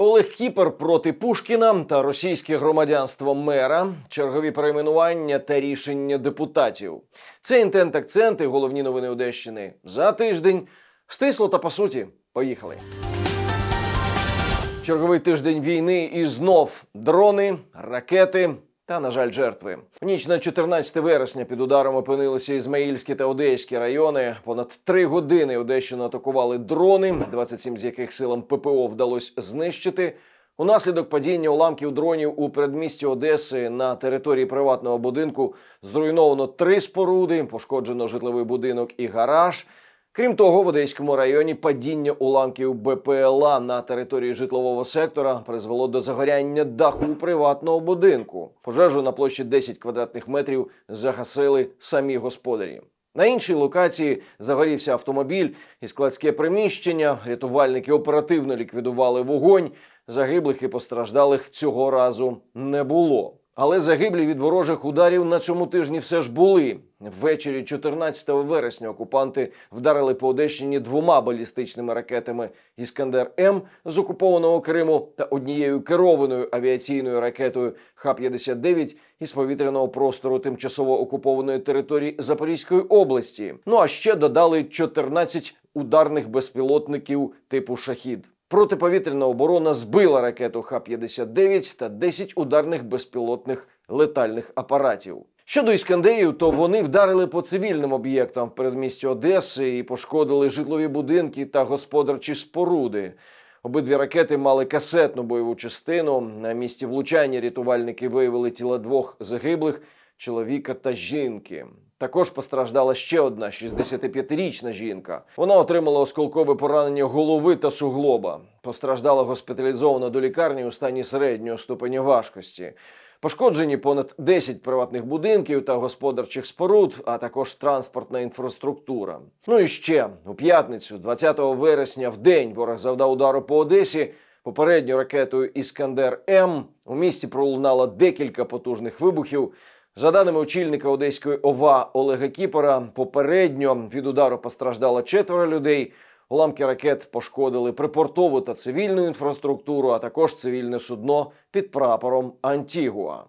Олег Кіпер проти Пушкіна та російське громадянство мера, чергові перейменування та рішення депутатів. Це інтент акценти, головні новини Одещини за тиждень. Стисло та по суті. Поїхали. Черговий тиждень війни і знов дрони, ракети та, на жаль, жертви. В ніч на 14 вересня під ударом опинилися Ізмаїльські та Одеські райони. Понад три години Одещину атакували дрони, 27 з яких силам ППО вдалося знищити. Унаслідок падіння уламків дронів у передмісті Одеси на території приватного будинку зруйновано три споруди, пошкоджено житловий будинок і гараж. Крім того, в Одеському районі падіння уламків БПЛА на території житлового сектора призвело до загоряння даху приватного будинку. Пожежу на площі 10 квадратних метрів загасили самі господарі. На іншій локації загорівся автомобіль і складське приміщення. Рятувальники оперативно ліквідували вогонь. Загиблих і постраждалих цього разу не було. Але загиблі від ворожих ударів на цьому тижні все ж були. Ввечері 14 вересня окупанти вдарили по Одещині двома балістичними ракетами Іскандер М з окупованого Криму та однією керованою авіаційною ракетою Х-59 із повітряного простору тимчасово окупованої території Запорізької області. Ну а ще додали 14 ударних безпілотників типу Шахід. Протиповітряна оборона збила ракету Х-59 та 10 ударних безпілотних летальних апаратів. Щодо іскандерів, то вони вдарили по цивільним об'єктам в передмісті Одеси і пошкодили житлові будинки та господарчі споруди. Обидві ракети мали касетну бойову частину. На місці влучання рятувальники виявили тіла двох загиблих чоловіка та жінки. Також постраждала ще одна 65-річна жінка. Вона отримала осколкове поранення голови та суглоба. Постраждала госпіталізована до лікарні у стані середнього ступеня важкості. Пошкоджені понад 10 приватних будинків та господарчих споруд, а також транспортна інфраструктура. Ну і ще у п'ятницю, 20 вересня, в день ворог завдав удару по Одесі. Попередньо ракетою Іскандер М у місті пролунало декілька потужних вибухів. За даними очільника Одеської ОВА Олега Кіпера, попередньо від удару постраждало четверо людей. Уламки ракет пошкодили припортову та цивільну інфраструктуру, а також цивільне судно під прапором Антігуа.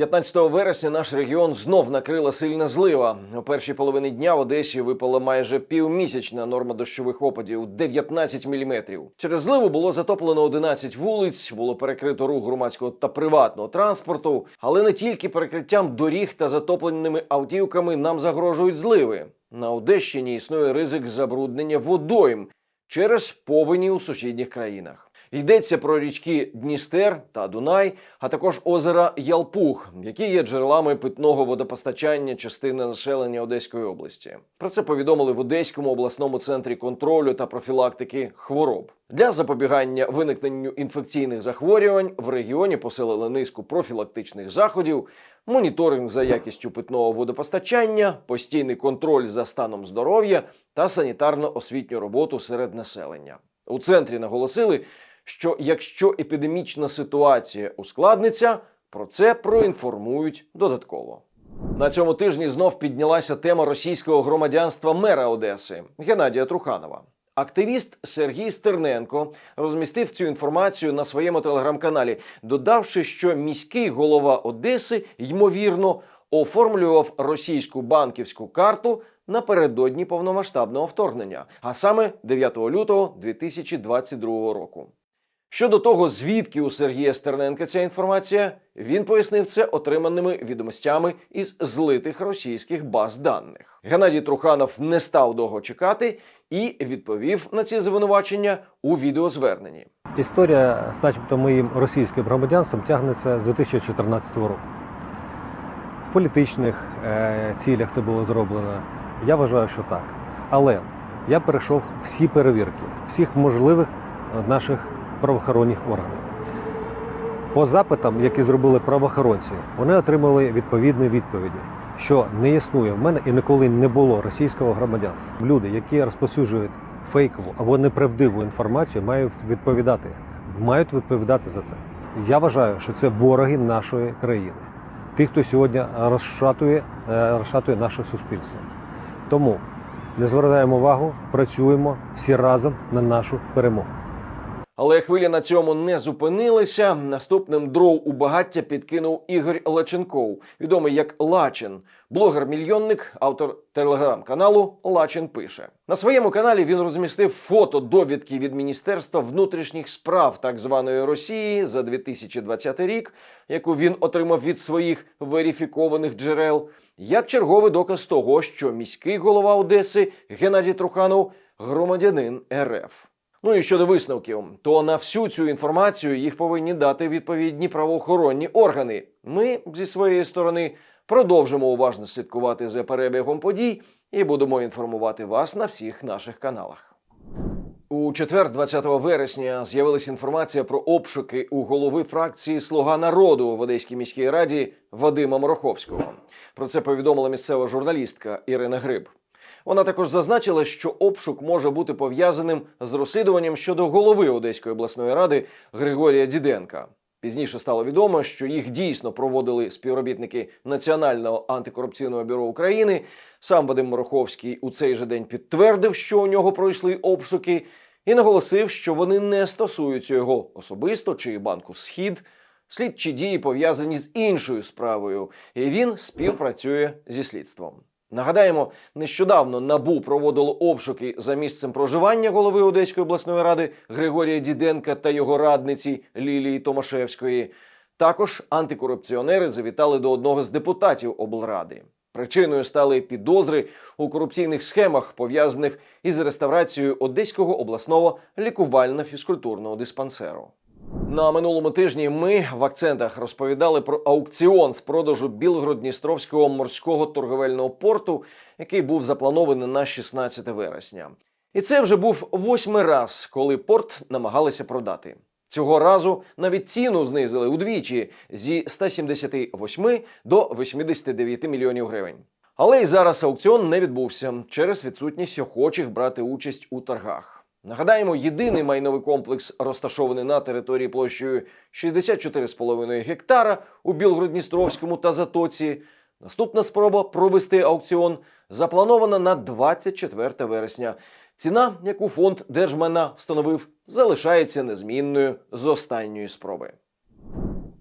15 вересня наш регіон знов накрила сильна злива. У першій половині дня в Одесі випала майже півмісячна норма дощових опадів 19 мм. Через зливу було затоплено 11 вулиць, було перекрито рух громадського та приватного транспорту. Але не тільки перекриттям доріг та затопленими автівками нам загрожують зливи. На Одещині існує ризик забруднення водойм через повені у сусідніх країнах. Йдеться про річки Дністер та Дунай, а також озера Ялпух, які є джерелами питного водопостачання частини населення Одеської області. Про це повідомили в Одеському обласному центрі контролю та профілактики хвороб. Для запобігання виникненню інфекційних захворювань в регіоні посилили низку профілактичних заходів, моніторинг за якістю питного водопостачання, постійний контроль за станом здоров'я та санітарно-освітню роботу серед населення. У центрі наголосили, що якщо епідемічна ситуація ускладниться, про це проінформують додатково. На цьому тижні знов піднялася тема російського громадянства мера Одеси Геннадія Труханова. Активіст Сергій Стерненко розмістив цю інформацію на своєму телеграм-каналі, додавши, що міський голова Одеси ймовірно оформлював російську банківську карту напередодні повномасштабного вторгнення, а саме 9 лютого 2022 року. Щодо того, звідки у Сергія Стерненка ця інформація, він пояснив це отриманими відомостями із злитих російських баз даних. Геннадій Труханов не став довго чекати і відповів на ці звинувачення у відеозверненні. Історія з начебто моїм російським громадянством тягнеться з 2014 року. В політичних е, цілях це було зроблено. Я вважаю, що так. Але я перейшов всі перевірки, всіх можливих е, наших правоохоронних органів. По запитам, які зробили правоохоронці, вони отримали відповідні відповіді, що не існує в мене і ніколи не було російського громадянства. Люди, які розповсюджують фейкову або неправдиву інформацію, мають відповідати. Мають відповідати за це. Я вважаю, що це вороги нашої країни, ті, хто сьогодні розшатує, е, розшатує наше суспільство. Тому не звертаємо увагу, працюємо всі разом на нашу перемогу. Але хвиля на цьому не зупинилися. Наступним дров у багаття підкинув Ігор Лаченков, відомий як Лачин, блогер-мільйонник, автор телеграм-каналу Лачин пише. На своєму каналі він розмістив фото довідки від Міністерства внутрішніх справ так званої Росії за 2020 рік, яку він отримав від своїх верифікованих джерел, як черговий доказ того, що міський голова Одеси Геннадій Труханов громадянин РФ. Ну і щодо висновків, то на всю цю інформацію їх повинні дати відповідні правоохоронні органи. Ми зі своєї сторони продовжимо уважно слідкувати за перебігом подій і будемо інформувати вас на всіх наших каналах. У четвер, 20 вересня, з'явилася інформація про обшуки у голови фракції Слуга народу в Одеській міській раді Вадима Мороховського. Про це повідомила місцева журналістка Ірина Гриб. Вона також зазначила, що обшук може бути пов'язаним з розслідуванням щодо голови Одеської обласної ради Григорія Діденка. Пізніше стало відомо, що їх дійсно проводили співробітники Національного антикорупційного бюро України. Сам Вадим Мороховський у цей же день підтвердив, що у нього пройшли обшуки, і наголосив, що вони не стосуються його особисто чи банку Схід. Слідчі дії пов'язані з іншою справою, і він співпрацює зі слідством. Нагадаємо, нещодавно набу проводило обшуки за місцем проживання голови Одеської обласної ради Григорія Діденка та його радниці Лілії Томашевської. Також антикорупціонери завітали до одного з депутатів облради. Причиною стали підозри у корупційних схемах, пов'язаних із реставрацією Одеського обласного лікувально-фізкультурного диспансеру. На минулому тижні ми в акцентах розповідали про аукціон з продажу Білгород-Дністровського морського торговельного порту, який був запланований на 16 вересня. І це вже був восьмий раз, коли порт намагалися продати. Цього разу навіть ціну знизили удвічі зі 178 до 89 мільйонів гривень. Але й зараз аукціон не відбувся через відсутність охочих брати участь у торгах. Нагадаємо, єдиний майновий комплекс, розташований на території площею 64,5 гектара у Білгород-Дністровському та Затоці. Наступна спроба провести аукціон запланована на 24 вересня. Ціна, яку фонд держмайна встановив, залишається незмінною з останньої спроби.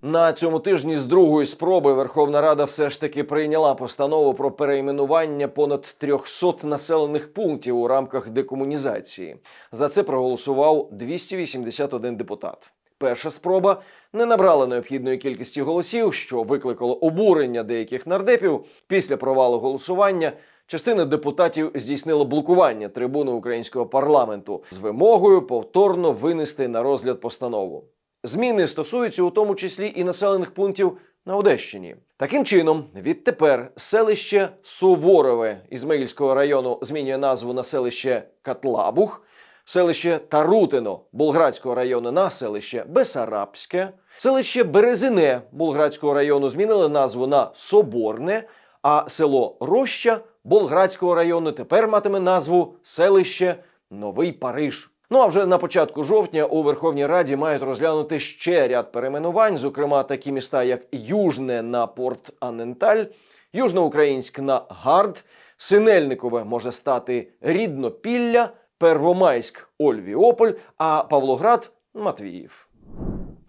На цьому тижні з другої спроби Верховна Рада все ж таки прийняла постанову про перейменування понад 300 населених пунктів у рамках декомунізації. За це проголосував 281 депутат. Перша спроба не набрала необхідної кількості голосів, що викликало обурення деяких нардепів. Після провалу голосування частина депутатів здійснила блокування трибуни українського парламенту з вимогою повторно винести на розгляд постанову. Зміни стосуються у тому числі і населених пунктів на Одещині. Таким чином, відтепер селище Суворове Ізмаїльського району змінює назву на селище Катлабух, селище Тарутино Болградського району на селище Бесарабське, селище Березине Болградського району змінили назву на Соборне, а село Роща Болградського району тепер матиме назву селище Новий Париж. Ну а вже на початку жовтня у Верховній Раді мають розглянути ще ряд перейменувань, зокрема такі міста, як Южне на Порт Аненталь, Южноукраїнськ на Гард, Синельникове може стати Ріднопілля, Первомайськ Ольвіополь, а Павлоград Матвіїв.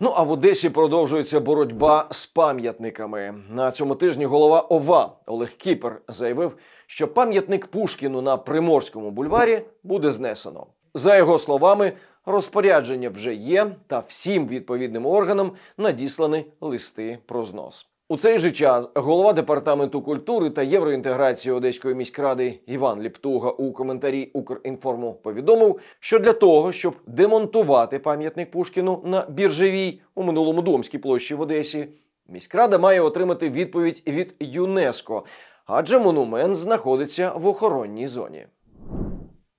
Ну а в Одесі продовжується боротьба з пам'ятниками. На цьому тижні голова ОВА Олег Кіпер заявив, що пам'ятник Пушкіну на Приморському бульварі буде знесено. За його словами, розпорядження вже є, та всім відповідним органам надіслані листи про знос. У цей же час голова департаменту культури та євроінтеграції Одеської міськради Іван Ліптуга у коментарі Укрінформу повідомив, що для того, щоб демонтувати пам'ятник Пушкіну на біржевій у минулому Домській площі в Одесі, міськрада має отримати відповідь від ЮНЕСКО, адже монумент знаходиться в охоронній зоні.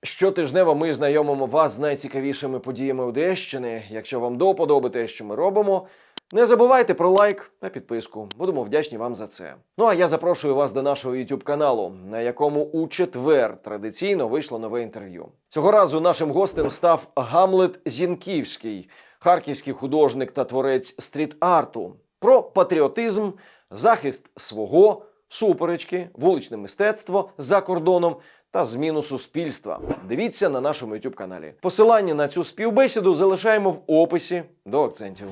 Щотижнево ми знайомимо вас з найцікавішими подіями Одещини. Якщо вам до вподоби те, що ми робимо, не забувайте про лайк та підписку. Будемо вдячні вам за це. Ну а я запрошую вас до нашого YouTube каналу, на якому у четвер традиційно вийшло нове інтерв'ю. Цього разу нашим гостем став Гамлет Зінківський, харківський художник та творець стріт-арту, про патріотизм, захист свого, суперечки, вуличне мистецтво за кордоном та зміну суспільства. Дивіться на нашому youtube каналі. Посилання на цю співбесіду залишаємо в описі до акцентів.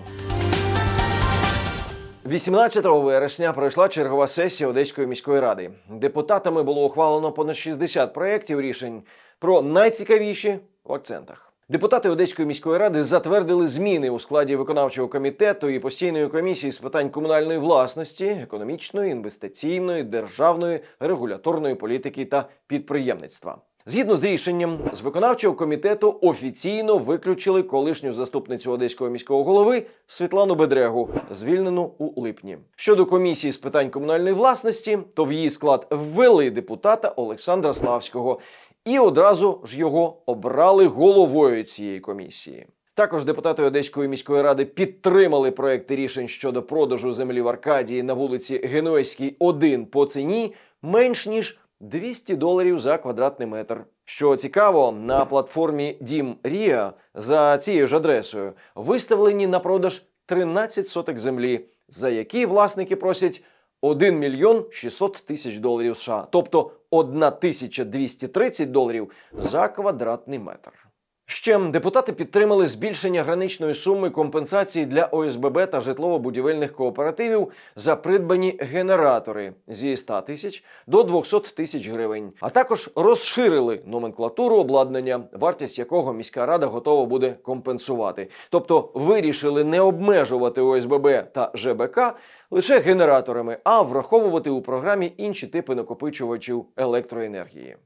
18 вересня пройшла чергова сесія Одеської міської ради. Депутатами було ухвалено понад 60 проєктів рішень про найцікавіші в акцентах. Депутати Одеської міської ради затвердили зміни у складі виконавчого комітету і постійної комісії з питань комунальної власності, економічної, інвестиційної, державної, регуляторної політики та підприємництва. Згідно з рішенням, з виконавчого комітету офіційно виключили колишню заступницю одеського міського голови Світлану Бедрегу, звільнену у липні. Щодо комісії з питань комунальної власності, то в її склад ввели депутата Олександра Славського і одразу ж його обрали головою цієї комісії. Також депутати Одеської міської ради підтримали проекти рішень щодо продажу землі в Аркадії на вулиці Генуезькій 1 по ціні менш ніж 200 доларів за квадратний метр. Що цікаво, на платформі Дім Ріа за цією ж адресою виставлені на продаж 13 соток землі, за які власники просять 1 мільйон 600 тисяч доларів США, тобто 1230 доларів за квадратний метр. Ще депутати підтримали збільшення граничної суми компенсації для ОСББ та житлово-будівельних кооперативів за придбані генератори зі 100 тисяч до 200 тисяч гривень, а також розширили номенклатуру обладнання, вартість якого міська рада готова буде компенсувати. Тобто вирішили не обмежувати ОСББ та ЖБК лише генераторами, а враховувати у програмі інші типи накопичувачів електроенергії.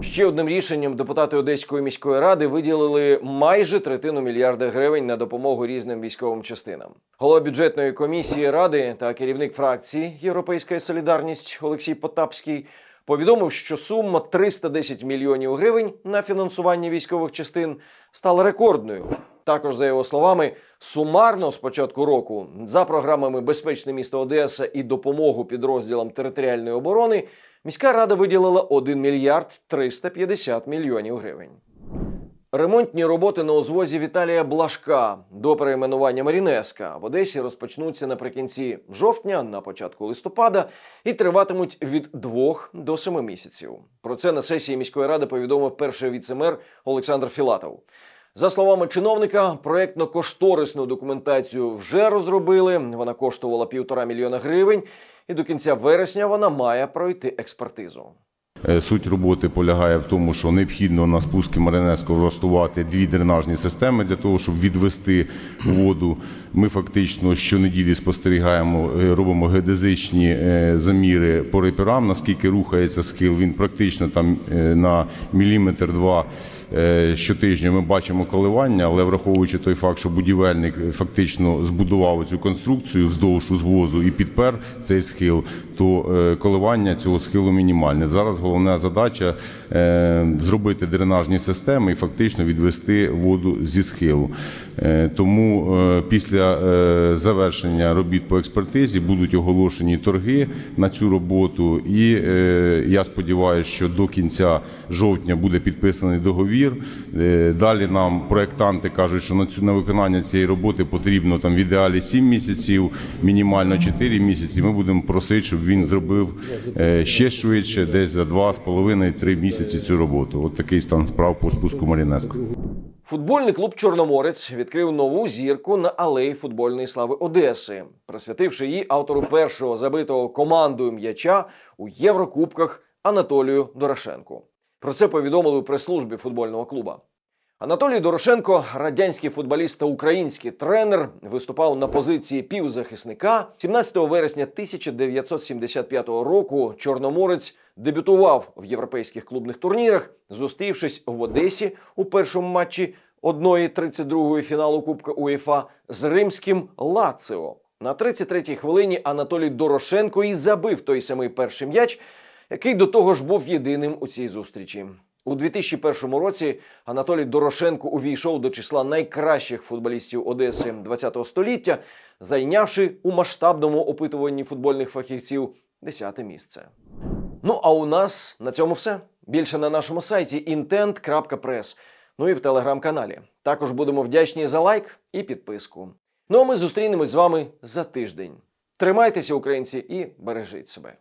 Ще одним рішенням депутати Одеської міської ради виділили майже третину мільярда гривень на допомогу різним військовим частинам. Голова бюджетної комісії ради та керівник фракції Європейська Солідарність Олексій Потапський повідомив, що сума 310 мільйонів гривень на фінансування військових частин стала рекордною. Також, за його словами, сумарно з початку року за програмами Безпечне місто Одеса і допомогу підрозділам територіальної оборони міська рада виділила 1 мільярд 350 мільйонів гривень. Ремонтні роботи на узвозі Віталія Блашка до перейменування Марінеска в Одесі розпочнуться наприкінці жовтня, на початку листопада, і триватимуть від двох до семи місяців. Про це на сесії міської ради повідомив перший віцемер Олександр Філатов. За словами чиновника, проєктно-кошторисну документацію вже розробили. Вона коштувала півтора мільйона гривень, і до кінця вересня вона має пройти експертизу. Е, Суть роботи полягає в тому, що необхідно на спуски Маринеско влаштувати дві дренажні системи для того, щоб відвести воду. Ми фактично щонеділі спостерігаємо, е, робимо геодезичні е, заміри по реперам, наскільки рухається схил. Він практично там на міліметр-два е, щотижня ми бачимо коливання, але враховуючи той факт, що будівельник е, фактично збудував цю конструкцію вздовж узвозу і підпер цей схил, то е, коливання цього схилу мінімальне. Зараз головна задача е, зробити дренажні системи і фактично відвести воду зі схилу. Е, Тому е, після е, завершення робіт по експертизі будуть оголошені торги на цю роботу, і е, я сподіваюся, що до кінця жовтня буде підписаний договір. Е, Далі нам проєктанти кажуть, що на цю на виконання цієї роботи потрібно там в ідеалі 7 місяців, мінімально 4 місяці. Ми будемо просити, щоб він зробив е, ще швидше, десь за 2,5-3 місяці цю роботу. От такий стан справ по спуску Марінеско. Футбольний клуб Чорноморець відкрив нову зірку на алеї футбольної слави Одеси, присвятивши її автору першого забитого командою м'яча у Єврокубках Анатолію Дорошенку. Про це повідомили у прес-службі футбольного клуба. Анатолій Дорошенко, радянський футболіст та український тренер, виступав на позиції півзахисника. 17 вересня 1975 року Чорноморець дебютував в європейських клубних турнірах, зустрівшись в Одесі у першому матчі 1-32 фіналу Кубка УЄФА з римським Лаціо. На 33-й хвилині Анатолій Дорошенко і забив той самий перший м'яч, який до того ж був єдиним у цій зустрічі. У 2001 році Анатолій Дорошенко увійшов до числа найкращих футболістів Одеси ХХ століття, зайнявши у масштабному опитуванні футбольних фахівців 10 місце. Ну а у нас на цьому все. Більше на нашому сайті intent.press, ну і в телеграм-каналі. Також будемо вдячні за лайк і підписку. Ну а ми зустрінемось з вами за тиждень. Тримайтеся, українці, і бережіть себе.